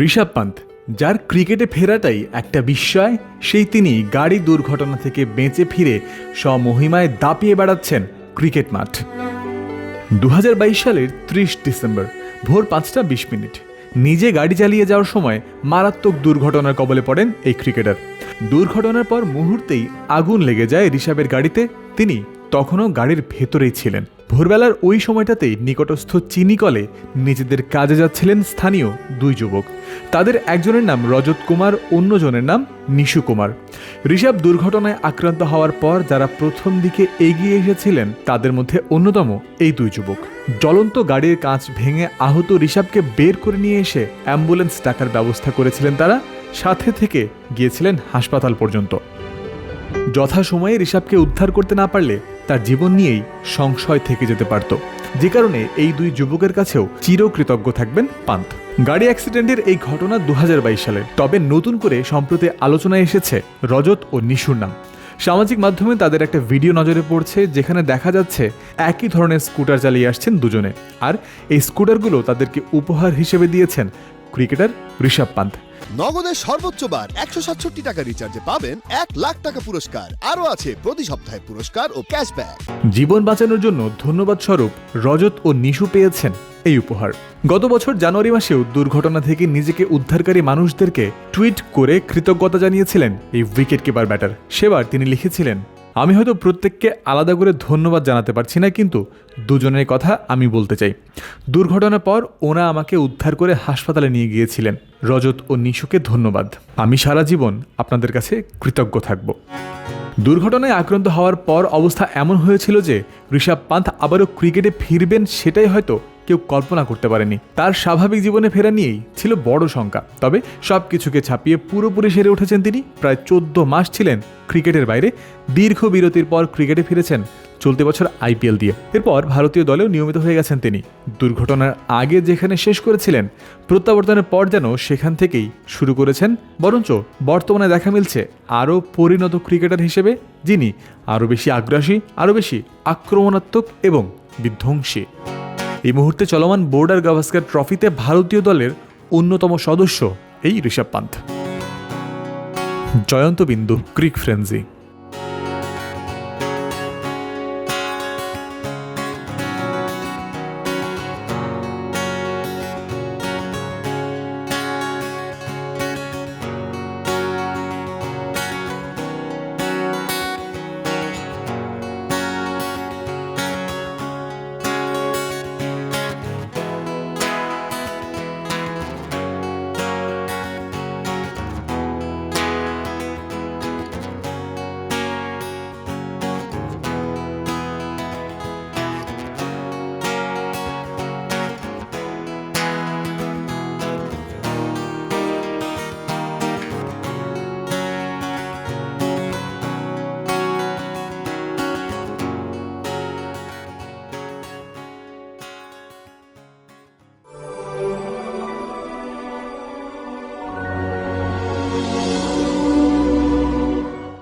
ঋষভ পান্ত, যার ক্রিকেটে ফেরাটাই একটা বিস্ময়, সেই তিনি গাড়ি দুর্ঘটনা থেকে বেঁচে ফিরে স্বমহিমায় দাপিয়ে বেড়াচ্ছেন ক্রিকেট মাঠ। দু হাজার বাইশ সালের ত্রিশ ডিসেম্বর, ভোর পাঁচটা বিশ মিনিট, নিজে গাড়ি চালিয়ে যাওয়ার সময় মারাত্মক দুর্ঘটনার কবলে পড়েন এই ক্রিকেটার। দুর্ঘটনার পর মুহূর্তেই আগুন লেগে যায় ঋষভের গাড়িতে, তিনি তখনও গাড়ির ভেতরেই ছিলেন। ভোরবেলার ওই সময়টাতেই নিকটস্থ চিনিকলে নিজেদের কাজে যাচ্ছিলেন স্থানীয় দুই যুবক। তাদের একজনের নাম রজত কুমার, অন্যজনের নাম নিশু কুমার। ঋষভ দুর্ঘটনায় আক্রান্ত হওয়ার পর যারা প্রথম দিকে এগিয়ে এসেছিলেন, তাদের মধ্যে অন্যতম এই দুই যুবক। জ্বলন্ত গাড়ির কাঁচ ভেঙে আহত ঋষভকে বের করে নিয়ে এসে অ্যাম্বুলেন্স ডাকার ব্যবস্থা করেছিলেন তারা, সাথে থেকে গিয়েছিলেন হাসপাতাল পর্যন্ত। যথাসময়ে ঋষভকে উদ্ধার করতে না পারলে তার জীবন নিয়েই সংশয় থেকে যেতে পারত। যে কারণে এই দুই যুবকের কাছেও চিরকৃতজ্ঞ থাকবেন পান্ত গাড়ি অ্যাক্সিডেন্টের এই ঘটনা দু সালে, তবে নতুন করে সম্প্রতি আলোচনায় এসেছে রজত ও নিশুর নাম। সামাজিক মাধ্যমে তাদের একটা ভিডিও নজরে পড়ছে, যেখানে দেখা যাচ্ছে একই ধরনের স্কুটার চালিয়ে আসছেন দুজনে। আর এই স্কুটারগুলো তাদেরকে উপহার হিসেবে দিয়েছেন ক্রিকেটার ঋষভ পান্ত নগদের সর্বোচ্চ বার একশো সাতষট্টি টাকা রিচার্জে পাবেন এক লাখ টাকা পুরস্কার। আরও আছে প্রতি সপ্তাহে পুরস্কার ও ক্যাশব্যাক জীবন বাঁচানোর জন্য ধন্যবাদ স্বরূপ রজত ও নিশু পেয়েছেন এই উপহার। গত বছর জানুয়ারি মাসেও দুর্ঘটনা থেকে নিজেকে উদ্ধারকারী মানুষদেরকে টুইট করে কৃতজ্ঞতা জানিয়েছিলেন এই উইকেট কিপার ব্যাটার। সেবার তিনি লিখেছিলেন আমি হয়তো প্রত্যেককে আলাদা করে ধন্যবাদ জানাতে পারছি না, কিন্তু দুজনের কথা আমি বলতে চাই। দুর্ঘটনার পর ওনা আমাকে উদ্ধার করে হাসপাতালে নিয়ে গিয়েছিলেন। রজত ও নিশুকে ধন্যবাদ। আমি সারা জীবন আপনাদের কাছে কৃতজ্ঞ থাকব। দুর্ঘটনায় আক্রান্ত হওয়ার পর অবস্থা এমন হয়েছিল যে ঋষভ পান্থ আবারও ক্রিকেটে ফিরবেন সেটাই হয়তো কেউ কল্পনা করতে পারেনি। তার স্বাভাবিক জীবনে ফেরা নিয়েই ছিল বড় শঙ্কা। তবে সব কিছুকে ছাপিয়ে পুরোপুরি সেরে উঠেছেন তিনি। প্রায় চোদ্দ মাস ছিলেন ক্রিকেটের বাইরে। দীর্ঘ বিরতির পর ক্রিকেটে ফিরেছেন চলতি বছর আইপিএল দিয়ে। এরপর ভারতীয় দলেও নিয়মিত হয়ে গেছেন তিনি। দুর্ঘটনার আগে যেখানে শেষ করেছিলেন, প্রত্যাবর্তনের পর যেন সেখান থেকেই শুরু করেছেন। বরঞ্চ বর্তমানে দেখা মিলছে আরও পরিণত ক্রিকেটার হিসেবে, যিনি আরও বেশি আগ্রাসী, আরও বেশি আক্রমণাত্মক এবং বিধ্বংসী। এই মুহূর্তে চলমান বোর্ডার গাভাস্কার ট্রফিতে ভারতীয় দলের অন্যতম সদস্য এই ঋষভ পান্থ। জয়ন্ত বিন্দু, ক্রিক ফ্রেন্সি।